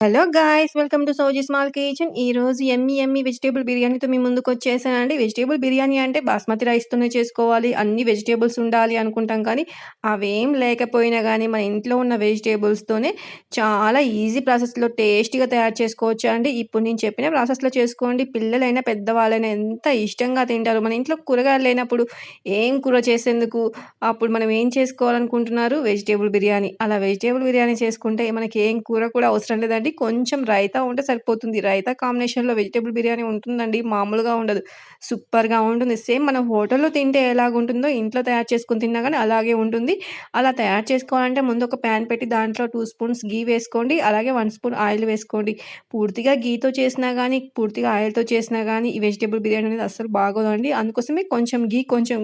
Hello guys welcome to Sowji small kitchen. ఈ రోజు ఎమ్మి ఎమ్మి vegetable బిర్యానీతో మీ ముందుకు వచ్చేసానండి. వెజిటేబుల్ బిర్యానీ అంటే బాస్మతి రైస్తోనే చేసుకోవాలి. అన్ని వెజిటేబుల్స్ ఉండాలి అనుకుంటాం కానీ అవేం లేకపోయినా కానీ మన ఇంట్లో ఉన్న వెజిటేబుల్స్తోనే చాలా ఈజీ ప్రాసెస్లో టేస్టీగా తయారు చేసుకోవచ్చు అండి ఇప్పుడు నేను చెప్పిన ప్రాసెస్లో చేసుకోండి. పిల్లలైనా పెద్దవాళ్ళైనా ఎంత ఇష్టంగా తింటారు. మన ఇంట్లో కూరగాయలు లేనప్పుడు ఏం కూర చేసేందుకు? అప్పుడు మనం ఏం చేసుకోవాలనుకుంటున్నారు? వెజిటేబుల్ బిర్యానీ. అలా వెజిటేబుల్ బిర్యానీ చేసుకుంటే మనకి ఏం కూర కూడా అవసరం లేదండి. కొంచెం రైతా ఉంటే సరిపోతుంది. రైతా కాంబినేషన్లో వెజిటేబుల్ బిర్యానీ ఉంటుందండి మామూలుగా ఉండదు. సూపర్గా ఉంటుంది. సేమ్ మనం హోటల్లో తింటే ఎలాగుంటుందో ఇంట్లో తయారు చేసుకుని తిన్నా కానీ అలాగే ఉంటుంది. అలా తయారు చేసుకోవాలంటే ముందు ఒక ప్యాన్ పెట్టి దాంట్లో టూ స్పూన్స్ గీ వేసుకోండి అలాగే వన్ స్పూన్ ఆయిల్ వేసుకోండి. పూర్తిగా గీతో చేసినా కానీ పూర్తిగా ఆయిల్తో చేసినా కానీ ఈ వెజిటేబుల్ బిర్యానీ అనేది అస్సలు బాగోదండి. అందుకోసమే కొంచెం గీ కొంచెం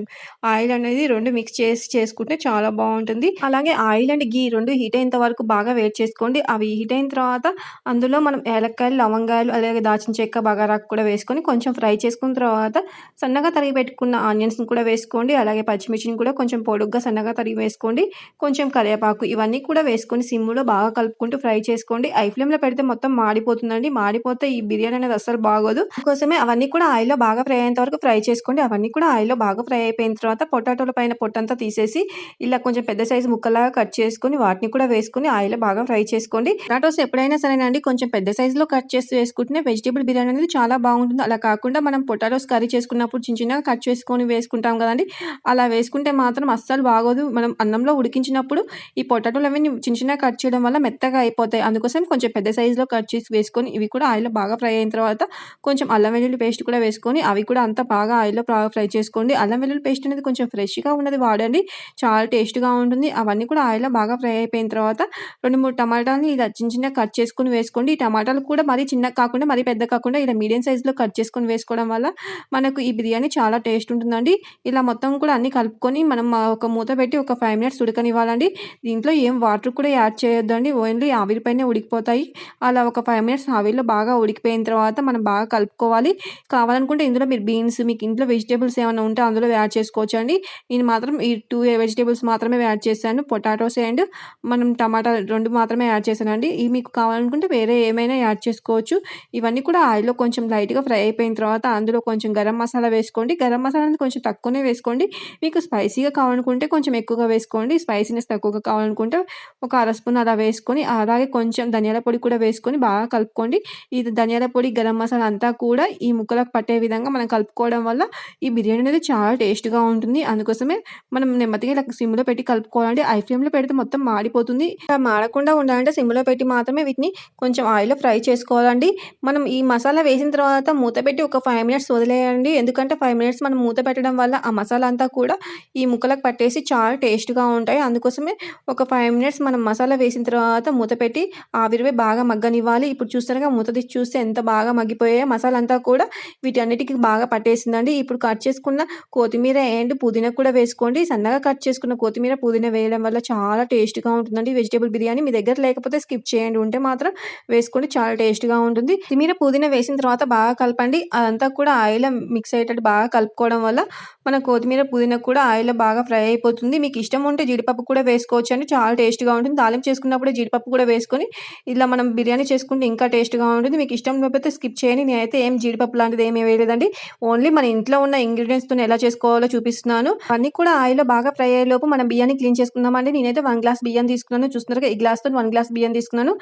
ఆయిల్ అనేది రెండు మిక్స్ చేసి చేసుకుంటే చాలా బాగుంటుంది. అలాగే ఆయిల్ అండ్ గీ రెండు హీట్ అయినంత వరకు బాగా వేడి చేసుకోండి. అవి హీట్ అయిన తర్వాత అందులో మనం ఏలక్కాయలు లవంగాయలు అలాగే దాచిన చెక్క బగారాకు కూడా వేసుకొని కొంచెం ఫ్రై చేసుకున్న తర్వాత సన్నగా తరిగి పెట్టుకున్న ఆనియన్స్ని కూడా వేసుకోండి. అలాగే పచ్చిమిర్చిని కూడా కొంచెం పొడుగ్గా సన్నగా తరిగి వేసుకోండి. కొంచెం కరివేపాకు ఇవన్నీ కూడా వేసుకొని సిమ్లో బాగా కలుపుకుంటూ ఫ్రై చేసుకోండి. ఐ ఫ్లేమ్లో పెడితే మొత్తం మాడిపోతుందండి. మాడిపోతే ఈ బిర్యానీ అనేది అస్సలు బాగోదు. కోసమే అవన్నీ కూడా ఆయిల్లో బాగా ఫ్రై అయ్యేంత వరకు ఫ్రై చేసుకోండి. అవన్నీ కూడా ఆయిల్లో బాగా ఫ్రై అయిపోయిన తర్వాత పొటాటోల పైన పొట్టంతా తీసేసి ఇలా కొంచెం పెద్ద సైజు ముక్కలాగా కట్ చేసుకొని వాటిని కూడా వేసుకొని ఆయిల్లో బాగా ఫ్రై చేసుకోండి. పొటాటోస్ ఎప్పుడైనా సరేనండి కొంచెం పెద్ద సైజులో కట్ చేసి వేసుకుంటే వెజిటేబుల్ బిర్యానీ అనేది చాలా బాగుంటుంది. అలా కాకుండా మనం పొటాటోస్ కర్రీ చేసుకున్నప్పుడు చిన్న చిన్నగా కట్ చేసుకొని వేసుకుంటాం కదండి. అలా వేసుకుంటే మాత్రం అస్సలు బాగోదు. మనం అన్నంలో ఉడికించినప్పుడు ఈ పొటాటోలు అవన్నీ చిన్న చిన్నగా కట్ చేయడం వల్ల మెత్తగా అయిపోతాయి. అందుకోసం కొంచెం పెద్ద సైజులో కట్ చేసి వేసుకొని ఇవి కూడా ఆయిల్లో బాగా ఫ్రై అయిన తర్వాత కొంచెం అల్లం వెల్లుల్లి పేస్ట్ కూడా వేసుకొని అవి కూడా అంతా బాగా ఆయిల్లో బాగా ఫ్రై చేసుకోండి. అల్లం వెల్లుల్లి పేస్ట్ అనేది కొంచెం ఫ్రెష్గా ఉన్నది వాడండి. చాలా టేస్ట్గా ఉంటుంది. అవన్నీ కూడా ఆయిల్లో బాగా ఫ్రై అయిపోయిన తర్వాత రెండు మూడు టమాటాలని ఇలా చిన్న చిన్న కట్ చేసుకుని వేసుకోండి. ఈ టమాటాలు కూడా మరీ చిన్నగా కాకుండా మరీ పెద్ద కాకుండా ఇలా మీడియం సైజులో కట్ చేసుకొని వేసుకోవడం వల్ల మనకు ఈ బిర్యానీ చాలా టేస్ట్ ఉంటుందండి. ఇలా మొత్తం కూడా అన్ని కలుపుకొని మనం ఒక మూత పెట్టి ఒక ఫైవ్ మినిట్స్ ఉడకనివ్వాలండి. దీంట్లో ఏం వాటర్ కూడా యాడ్ చేయొద్దండి. ఓన్లీ ఆవిరిపైనే ఉడికిపోతాయి. అలా ఒక ఫైవ్ మినిట్స్ ఆవిరిలో బాగా ఉడికిపోయిన తర్వాత మనం బాగా కలుపుకోవాలి. కావాలనుకుంటే ఇందులో మీరు బీన్స్ మీకు ఇంట్లో వెజిటేబుల్స్ ఏమైనా ఉంటే అందులో యాడ్ చేసుకోవచ్చు అండి నేను మాత్రం ఈ టూ వెజిటేబుల్స్ మాత్రమే యాడ్ చేశాను. పొటాటోస్ అండ్ మనం టమాటా రెండు మాత్రమే యాడ్ చేశానండి. ఇవి మీకు కావాలనుకుంటే వేరే ఏమైనా యాడ్ చేసుకోవచ్చు. ఇవన్నీ కూడా ఆయిల్లో కొంచెం లైట్గా ఫ్రై అయిపోయిన తర్వాత అందులో కొంచెం గరం మసాలా వేసుకోండి. గరం మసాలా అనేది కొంచెం తక్కువనే వేసుకోండి. మీకు స్పైసీగా కావాలనుకుంటే కొంచెం ఎక్కువగా వేసుకోండి. స్పైసీనెస్ తక్కువగా కావాలనుకుంటే ఒక అర స్పూన్ అలా వేసుకొని అలాగే కొంచెం ధనియాల పొడి కూడా వేసుకొని బాగా కలుపుకోండి. ఇది ధనియాల పొడి గరం మసాలా అంతా కూడా ఈ ముక్కలకు పట్టే విధంగా మనం కలుపుకోవడం వల్ల ఈ బిర్యానీ అనేది చాలా టేస్ట్గా ఉంటుంది. అందుకోసమే మనం నెమ్మదిగా ఇలా సిమ్లో పెట్టి కలుపుకోవాలండి. ఐ ఫ్లేమ్లో పెడితే మొత్తం మాడిపోతుంది. మాడకుండా ఉండాలంటే సిమ్లో పెట్టి మాత్రమే వీటిని కొంచెం ఆయిల్లో ఫ్రై చేసుకోవాలండి. మనం ఈ మసాలా వేసిన తర్వాత మూత పెట్టి ఒక ఫైవ్ మినిట్స్ వదిలేయండి. ఎందుకంటే ఫైవ్ మినిట్స్ మనం మూత పెట్టడం వల్ల ఆ మసాలా అంతా కూడా ఈ ముక్కలకు పట్టేసి చాలా టేస్ట్గా ఉంటాయి. అందుకోసమే ఒక ఫైవ్ మినిట్స్ మనం మసాలా వేసిన తర్వాత మూత పెట్టి ఆవిరివే బాగా మగ్గనివ్వాలి. ఇప్పుడు చూస్తారుగా మూత తీసి చూస్తే ఎంత బాగా మగ్గిపోయాయో మసాలా అంతా కూడా వీటన్నిటికి బాగా పట్టేసిందండి. ఇప్పుడు కట్ చేసుకున్న కొత్తిమీర అండ్ పుదీనా కూడా వేసుకోండి. సన్నగా కట్ చేసుకున్న కొత్తిమీర పుదీనా వేయడం వల్ల చాలా టేస్ట్గా ఉంటుందండి. వెజిటేబుల్ బిర్యానీ మీ దగ్గర లేకపోతే స్కిప్ చేయండి. ఉంటే మాత్రం వేసుకొని చాలా టేస్ట్గా ఉంటుంది. కొత్తిమీర పుదీనా వేసిన తర్వాత బాగా కలపండి. అదంతా కూడా ఆయిల్ మిక్స్ అయ్యేటట్టు బాగా కలుపుకోవడం వల్ల మన కొత్తిమీర పుదీనా కూడా ఆయిల్ బాగా ఫ్రై అయిపోతుంది. మీకు ఇష్టం ఉంటే జీడిపప్పు కూడా వేసుకోవచ్చు అండి. చాలా టేస్ట్గా ఉంటుంది. తాలింపు చేసుకున్నప్పుడు జీడిపప్పు కూడా వేసుకొని ఇలా మనం బిర్యానీ చేసుకుంటే ఇంకా టేస్ట్గా ఉంటుంది. మీకు ఇష్టం లేకపోతే స్కిప్ చేయండి. నేనైతే ఏం జీడిపప్పు లాంటిది ఏమీ వేయలేదండి. ఓన్లీ మన ఇంట్లో ఉన్న ఇంగ్రీడియంట్స్తో ఎలా చేసుకోవాలో చూపిస్తున్నాను. అన్నీ కూడా ఆయిల్లో బాగా ఫ్రై అయ్యేలోపు మనం బియ్యాన్ని క్లీన్ చేసుకుందామండి. నేనైతే వన్ గ్లాస్ బియ్యం తీసుకున్నాను. చూస్తున్నారు ఈ గ్లాస్తో వన్ గ్లాస్ బియ్యం తీసుకున్నాను.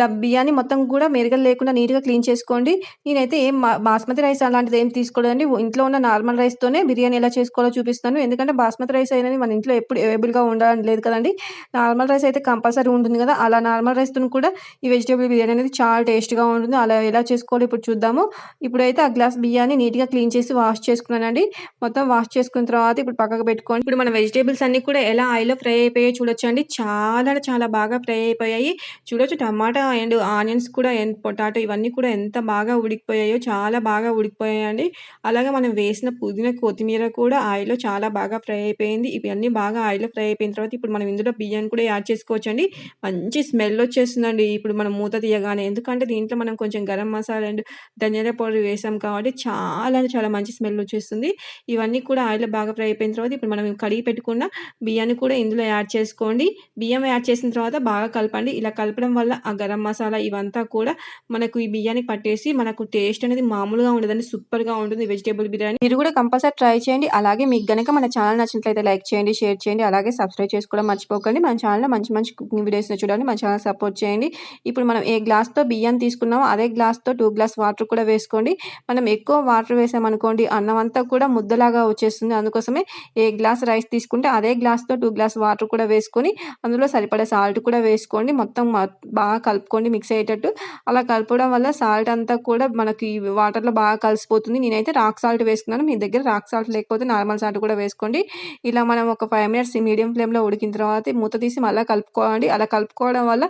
ఇలా బియ్యాన్ని మొత్తం కూడా మెరుగలు లేకుండా నీట్గా క్లీన్ చేసుకోండి. నేనైతే ఏం బాస్మతి రైస్ అలాంటిది ఏం తీసుకోలేదండి. ఇంట్లో ఉన్న నార్మల్ రైస్తోనే బిర్యానీ ఎలా చేసుకోవాలో చూపిస్తాను. ఎందుకంటే బాస్మతి రైస్ అనేది మన ఇంట్లో ఎప్పుడు అవైలబుల్గా ఉండడం లేదు కదండి. నార్మల్ రైస్ అయితే కంపల్సరీ ఉంటుంది కదా. అలా నార్మల్ రైస్తో కూడా ఈ వెజిటేబుల్ బిర్యానీ అనేది చాలా టేస్ట్గా ఉంటుంది. అలా ఎలా చేసుకోవాలో ఇప్పుడు చూద్దాము. ఇప్పుడైతే ఆ గ్లాస్ బియ్యాన్ని నీట్గా క్లీన్ చేసి వాష్ చేసుకున్నానండి. మొత్తం వాష్ చేసుకున్న తర్వాత ఇప్పుడు పక్కకు పెట్టుకోండి ఇప్పుడు మన వెజిటేబుల్స్ అన్ని కూడా ఎలా ఆయిల్లో ఫ్రై అయిపోయాయో చూడొచ్చు అండి చాలా చాలా బాగా ఫ్రై అయిపోయాయి. చూడొచ్చు టమాటా అండ్ ఆనియన్స్ కూడా పొటాటో ఇవన్నీ కూడా ఎంత బాగా ఉడికిపోయాయో చాలా బాగా ఉడికిపోయాయండి. అలాగే మనం వేసిన పుదీనా కొత్తిమీర కూడా ఆయిల్లో చాలా బాగా ఫ్రై అయిపోయింది. ఇవన్నీ బాగా ఆయిల్లో ఫ్రై అయిపోయిన తర్వాత ఇప్పుడు మనం ఇందులో బియ్యాన్ని కూడా యాడ్ చేసుకోవచ్చండి. మంచి స్మెల్ వచ్చేస్తుందండి. ఇప్పుడు మనం మూత తీయగానే ఎందుకంటే దీంట్లో మనం కొంచెం గరం మసాలా అండ్ ధనియాల పౌడర్ వేసాం కాబట్టి చాలా చాలా మంచి స్మెల్ వచ్చేస్తుంది. ఇవన్నీ కూడా ఆయిల్లో బాగా ఫ్రై అయిపోయిన తర్వాత ఇప్పుడు మనం కడిగి పెట్టుకున్న బియ్యాన్ని కూడా ఇందులో యాడ్ చేసుకోండి. బియ్యం యాడ్ చేసిన తర్వాత బాగా కలపండి. ఇలా కలపడం వల్ల ఆ గరం గరం మసాలా ఇవంతా కూడా మనకు ఈ బియ్యానికి పట్టేసి మనకు టేస్ట్ అనేది మామూలుగా ఉండదండి సూపర్‌గా ఉంటుంది వెజిటేబుల్ బిర్యానీ. మీరు కూడా కంపల్సరీ ట్రై చేయండి. అలాగే మీకు గనక మన ఛానల్ నచ్చినట్లయితే లైక్ చేయండి, షేర్ చేయండి. అలాగే సబ్స్క్రైబ్ చేసుకోవడం మర్చిపోకండి. మన ఛానల్‌లో మంచి మంచి కుకింగ్ వీడియోస్‌ని చూడండి. మన ఛానల్ సపోర్ట్ చేయండి. ఇప్పుడు మనం ఏ గ్లాస్‌తో బియ్యం తీసుకున్నామో అదే గ్లాస్‌తో టూ గ్లాస్ వాటర్ కూడా వేసుకోండి. మనం ఎక్కువ వాటర్ వేసామనుకోండి అన్నం అంతా కూడా ముద్దలాగా వచ్చేస్తుంది. అందుకోసమే ఏ గ్లాస్ రైస్ తీసుకుంటే అదే గ్లాస్‌తో టూ గ్లాస్ వాటర్ కూడా వేసుకొని అందులో సరిపడే సాల్ట్ కూడా వేసుకోండి. మొత్తం బాగా కలుపుకోండి మిక్స్ అయ్యేటట్టు. అలా కలపడం వల్ల సాల్ట్ అంతా కూడా మనకి వాటర్‌లో బాగా కలిసిపోతుంది. నేనైతే రాక్ సాల్ట్ వేసుకున్నాను. మీ దగ్గర రాక్ సాల్ట్ లేకపోతే నార్మల్ సాల్ట్ కూడా వేసుకోండి. ఇలా మనం ఒక ఫైవ్ మినిట్స్ మీడియం ఫ్లేమ్‌లో ఉడికిన తర్వాత మూత తీసి మళ్ళీ కలుపుకోవాలి. అలా కలుపుకోవడం వల్ల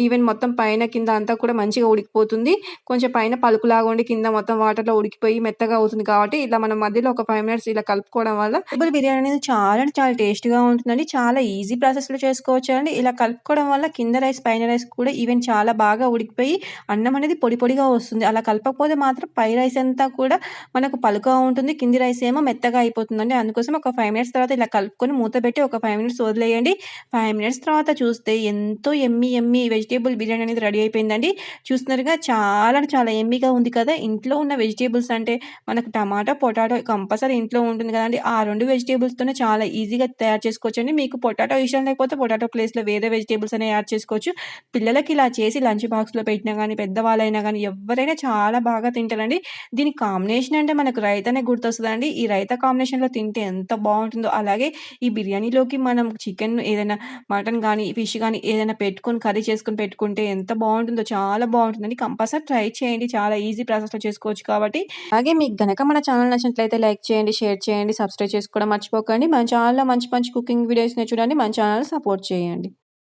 ఈవెన్ మొత్తం పైన కింద అంతా కూడా మంచిగా ఉడికిపోతుంది. కొంచెం పైన పలుకులాగా ఉండి కింద మొత్తం వాటర్‌లో ఉడికిపోయి మెత్తగా అవుతుంది కాబట్టి ఇలా మనం మధ్యలో ఒక ఫైవ్ మినిట్స్ ఇలా కలుపుకోవడం వల్ల టేబుల్ బిర్యానీ అనేది చాలా అంటే చాలా టేస్ట్‌గా ఉంటుందండి. చాలా ఈజీ ప్రాసెస్‌లో చేసుకోవచ్చండి. ఇలా కలుపుకోవడం వల్ల కింద రైస్, పైన రైస్ కూడా ఈవెన్ చాలా బాగా ఉడికిపోయి అన్నం అనేది పొడి పొడిగా వస్తుంది. అలా కలపకపోతే మాత్రం పై రైస్ అంతా కూడా మనకు పలుకగా ఉంటుంది. కింది రైస్ ఏమో మెత్తగా అయిపోతుందండి. అందుకోసం ఒక ఫైవ్ మినిట్స్ తర్వాత ఇలా కలుపుకొని మూత పెట్టి ఒక ఫైవ్ మినిట్స్ వదిలేయండి. ఫైవ్ మినిట్స్ తర్వాత చూస్తే ఎంతో ఎమ్మి ఎమ్మి వెజిటేబుల్ బిర్యానీ అనేది రెడీ అయిపోయిందండి. చూస్తున్నారుగా చాలా చాలా ఎమ్మిగా ఉంది కదా! ఇంట్లో ఉన్న వెజిటేబుల్స్ అంటే మనకు టమాటా, పొటాటో కంపల్సరీ ఇంట్లో ఉంటుంది కదండి ఆ రెండు వెజిటేబుల్స్తోనే చాలా ఈజీగా తయారు చేసుకోవచ్చండి. మీకు పొటాటో ఇష్టం లేకపోతే పొటాటో ప్లేస్‌లో వేరే వెజిటేబుల్స్ అనేవి యాడ్ చేసుకోవచ్చు. పిల్లలకి ఇలా చేసి లంచ్ బాక్స్‌లో పెట్టినా కానీ పెద్దవాళ్ళైనా కానీ ఎవరైనా చాలా బాగా తింటారండి. దీని కాంబినేషన్ అంటే మనకు రైతానే గుర్తొస్తుందండి ఈ రైతా కాంబినేషన్‌లో తింటే ఎంత బాగుంటుందో అలాగే ఈ బిర్యానీలోకి మనం చికెన్ ఏదైనా మటన్ కానీ ఫిష్ కానీ ఏదైనా పెట్టుకొని కర్రీ చేసుకొని పెట్టుకుంటే ఎంత బాగుంటుందో చాలా బాగుంటుందండి కంపల్సరీ ట్రై చేయండి. చాలా ఈజీ ప్రాసెస్‌లో చేసుకోవచ్చు కాబట్టి. అలాగే మీకు గనక మన ఛానల్ నచ్చినట్లయితే లైక్ చేయండి, షేర్ చేయండి, సబ్స్క్రైబ్ చేసుకోవడం మర్చిపోకండి. మన ఛానల్‌లో మంచి మంచి కుకింగ్ వీడియోస్‌ని చూడండి. మన ఛానల్ సపోర్ట్ చేయండి.